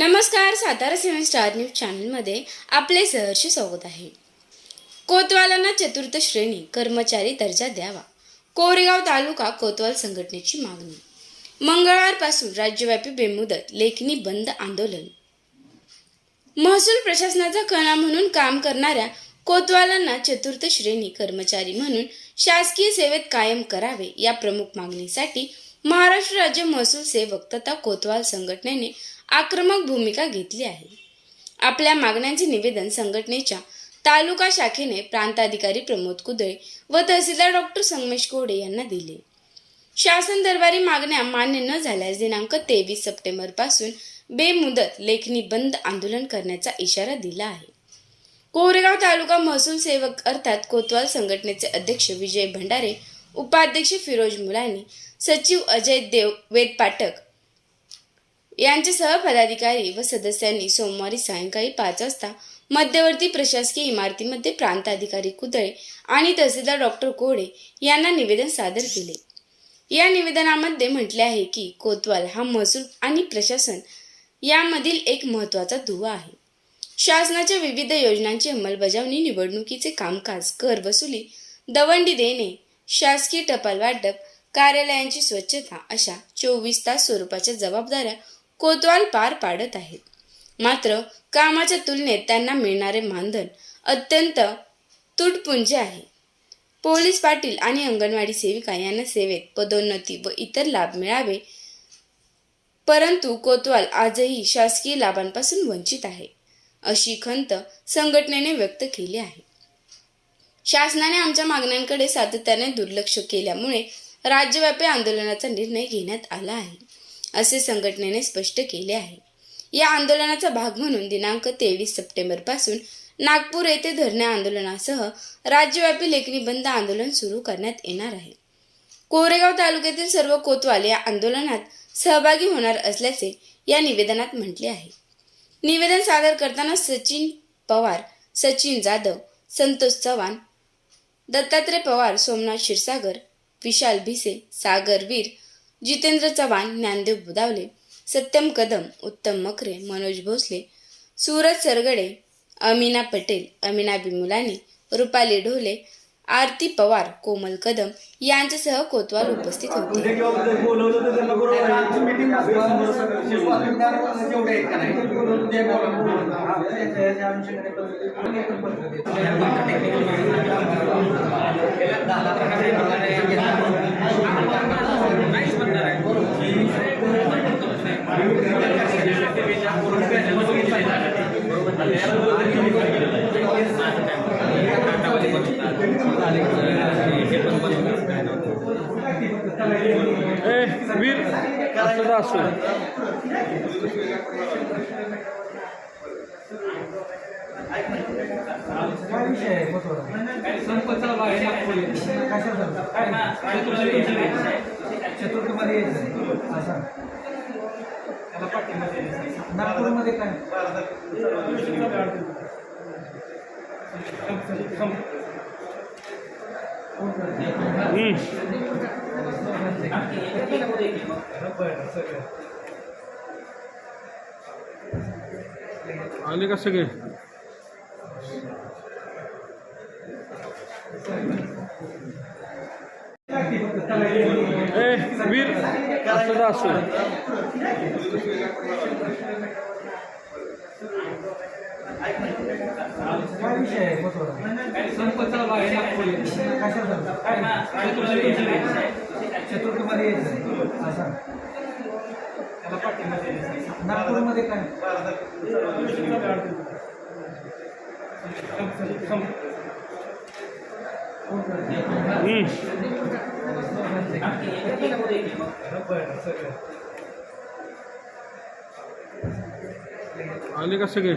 नमस्कार सातारा सेवन star news चॅनलमध्ये आपले सहर्ष स्वागत आहे. कोतवालांना चतुर्थ श्रेणी कर्मचारी दर्जा द्यावा. कोरेगाव तालुका कोतवाल संघटनेची मागणी. मंगळवारपासून राज्यव्यापी बेमुदत लेखनी बंद आंदोलन. महसूल प्रशासनाचा कणा म्हणून काम करणाऱ्या कोतवालांना चतुर्थ श्रेणी कर्मचारी म्हणून शासकीय सेवेत कायम करावे या प्रमुख मागणीसाठी महाराष्ट्र राज्य महसूल सेवक तथा कोतवाल संघटनेने आक्रमक भूमिका घेतली आहे. आपल्या मागण्यांचे निवेदन संघटनेच्या तालुका शाखेने प्रांताधिकारी प्रमोद कुदळे व तहसीलदार डॉक्टर संगमेश कोडे यांना दिले. शासन दरबारी मागण्या मान्य न झाल्यास दिनांक तेवीस सप्टेंबरपासून बेमुदत लेखनी बंद आंदोलन करण्याचा इशारा दिला आहे. कोरेगाव तालुका महसूल सेवक अर्थात कोतवाल संघटनेचे अध्यक्ष विजय भंडारे उपाध्यक्ष फिरोज मुलानी सचिव अजय देव वेद पाठक यांच्यासह पदाधिकारी व सदस्यांनी सोमवारी सायंकाळी पाच वाजता मध्यवर्ती प्रशासकीय इमारतीमध्ये प्रांताधिकारी कुदळे आणि तहसीलदार डॉक्टर कोडे यांना निवेदन सादर केले. या निवेदनामध्ये म्हटले आहे की कोतवाल हा महसूल आणि प्रशासन यामधील एक महत्त्वाचा दुवा आहे. शासनाच्या विविध योजनांची अंमलबजावणी निवडणुकीचे कामकाज कर वसुली दवंडी देणे शासकीय टपाल वाटप कार्यालयांची स्वच्छता अशा चोवीस तास स्वरूपाच्या जबाबदाऱ्या कोतवाल पार पाडत आहेत. मात्र कामाच्या तुलनेत त्यांना मिळणारे मानधन अत्यंत तुटपुंजे आहे. पोलीस पाटील आणि अंगणवाडी सेविका यांना सेवेत पदोन्नती व इतर लाभ मिळावे परंतु कोतवाल आजही शासकीय लाभांपासून वंचित आहे अशी खंत संघटनेने व्यक्त केली आहे. शासनाने आमच्या मागण्यांकडे सातत्याने दुर्लक्ष केल्यामुळे राज्यव्यापी आंदोलनाचा निर्णय घेण्यात आला आहे असे संघटनेने स्पष्ट केले आहे. या आंदोलनाचा भाग म्हणून दिनांक तेवीस सप्टेंबरपासून नागपूर येथे धरणे आंदोलनासह राज्यव्यापी लेखणी बंद आंदोलन सुरू करण्यात येणार आहे. कोरेगाव तालुक्यातील सर्व कोतवाल या आंदोलनात सहभागी होणार असल्याचे या निवेदनात म्हटले आहे. निवेदन सादर करताना सचिन पवार सचिन जाधव संतोष चव्हाण दत्तात्रय पवार सोमनाथ क्षीरसागर विशाल भिसे सागर वीर जितेंद्र चव्हाण ज्ञानदेव बुदावले सत्यम कदम उत्तम मकरे मनोज भोसले सूरज सरगडे अमीना पटेल अमीना बिमुलानी रुपाली ढोले आरती पवार कोमल कदम यांच्यासह कोतवाल उपस्थित होते उद्या किंवा उद्या बोलवलं तर त्यांना बरोबर आमची meeting असते. जेवढे आहेत का नाही, ते बोलवलं. हा, त्याच्या- त्याच्या आमच्याकडे ए वीर असं तर असं काय विषय आहे महत्त्वाचा? कशाचा? चतुर्थीमध्ये यायचं असं नागपूरमध्ये काय हम्म. आले का सगळे? ए वीर असं असं काय विषय आहे. महत्त्वाचा? कशाचा? यायचं असं. नागपूरमध्ये काय? आले का सगळे?